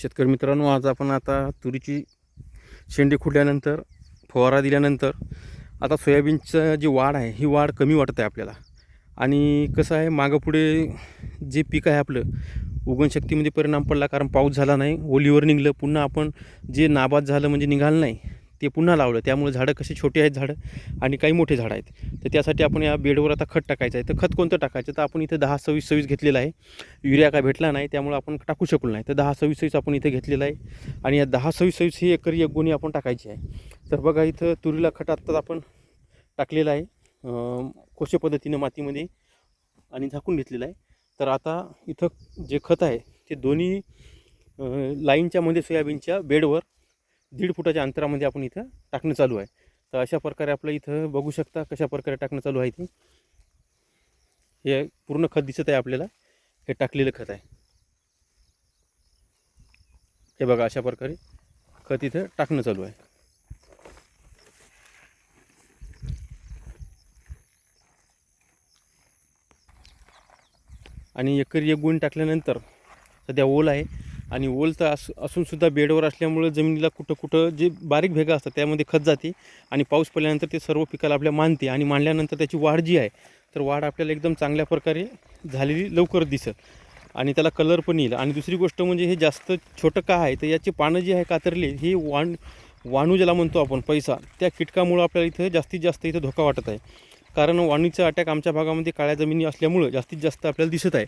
शेतकरी मित्रांनो आज आपण आता तुरीची शेंडी खुडल्यानंतर फवारा दिल्यानंतर आता सोयाबीनचं जी वाढ आहे ही वाढ कमी वाटत आहे आपल्याला. आणि कसं आहे मागं पुढे जे पीक आहे आपलं उगवणशक्तीमध्ये परिणाम पडला कारण पाऊस झाला नाही ओलीवर निघलं पुन्हा आपण जे नाबाद झालं म्हणजे निघालं नाही ते पुन्हा लावलं. त्यामुळे झाडं कसे छोटे आहेत झाडं आणि काही मोठे झाडं आहेत. तर त्यासाठी आपण या बेडवर आता खत टाकायचं आहे. तर खत कोणतं टाकायचं? तर आपण इथं दहा सव्वीस सव्वीस घेतलेलं आहे. युरिया काय भेटला नाही त्यामुळे आपण टाकू शकलो नाही. तर दहा सव्वीस सव्वीस आपण इथे घेतलेलं आहे. आणि या दहा सव्वीस सव्वीस ही एकरी एक गुणी आपण टाकायची आहे. तर बघा इथं तुरीला खत आत्ताच आपण टाकलेलं आहे. कोशे पद्धतीनं मातीमध्ये आणि झाकून घेतलेलं आहे. तर आता इथं जे खत आहे ते दोन्ही लाईनच्या मध्ये सोयाबीनच्या बेडवर दीड फुटाच्या अंतरामध्ये आपण इथं टाकणं चालू आहे. तर अशा प्रकारे आपलं इथं बघू शकता कशा प्रकारे टाकणं चालू आहे ते. हे पूर्ण खत दिसत आहे आपल्याला. हे टाकलेलं खत आहे. हे बघा अशा प्रकारे खत इथं टाकणं चालू आहे. आणि एकरी एक गुण टाकल्यानंतर सध्या ओल आहे. आणि ओल तर अस असूनसुद्धा बेडवर असल्यामुळं जमिनीला कुठं कुठं जे बारीक भेगा असतात त्यामध्ये खत जाते आणि पाऊस पडल्यानंतर ते सर्व पिकाला आपल्या मानते आणि मांडल्यानंतर त्याची वाढ जी आहे तर वाढ आपल्याला एकदम चांगल्या प्रकारे झालेली लवकर दिसत. आणि त्याला कलर पण येईल. आणि दुसरी गोष्ट म्हणजे हे जास्त छोटं का आहे तर याची पानं जी आहे कातरली ही वाण वाणू ज्याला म्हणतो आपण पैसा त्या कीटकामुळं आपल्याला इथं जास्तीत जास्त इथं धोका वाटत आहे. कारण वाणीचा अटॅक आमच्या भागामध्ये काळ्या जमिनी असल्यामुळं जास्तीत जास्त आपल्याला दिसत आहे.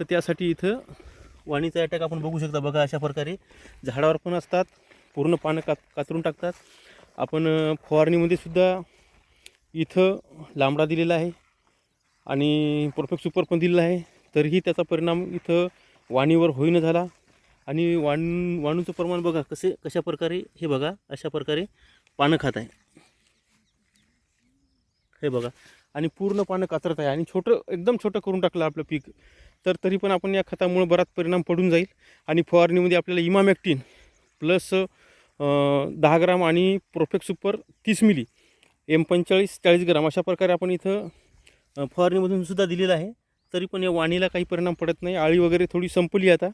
तर त्यासाठी इथं वाणीचा अटॅक आपण बघू शकता. बघा अशा प्रकारे झाडावर पण असतात. पूर्ण पानं कात कातरून टाकतात. आपण फवारणीमध्ये सुद्धा इथं लांबडा दिलेला आहे आणि परफेक्ट सुपर पण दिलेला आहे. तरीही त्याचा परिणाम इथं वाणीवर होईना झाला. आणि वाण वाणूचं प्रमाण बघा कसे कशा प्रकारे हे बघा अशा प्रकारे पानं खात आहे. हे बघा. आणि पूर्ण पानं कातरत आहे. आणि छोटं एकदम छोटं करून टाकलं आपलं पीक. तर तरी पण आपण या खतामुळे बराच परिणाम पडून जाईल. आणि फवारणीमध्ये आपल्याला इमामॅक्टिन प्लस दहा ग्राम आणि प्रोफेक्ट सुपर तीस मिली एम पंचेचाळीस चाळीस ग्राम अशा प्रकारे आपण इथं फवारणीमधून सुद्धा दिलेलं आहे. तरी पण या वाणीला काही परिणाम पडत नाही. आळी वगैरे थोडी संपली आता.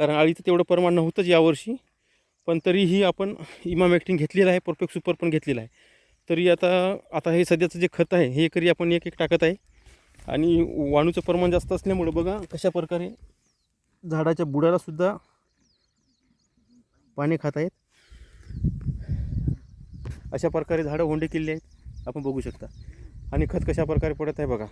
कारण आळीचं तेवढं प्रमाण नव्हतंच यावर्षी. पण तरीही आपण इमामॅक्टिन घेतलेलं आहे. परफेक्ट सुपर पण घेतलेलं आहे. तरी आता आता हे सध्याचं जे खत आहे हे एकरी आपण एक एक टाकत आहे. आणि वाणूचं प्रमाण जास्त असल्यामुळं बघा कशा प्रकारे झाडाच्या बुडालासुद्धा पाने पाणी खात आहेत. अशा प्रकारे झाडं होंडे केलेली आहेत. आपण बघू शकता. आणि खत कशा प्रकारे पडत आहे बघा.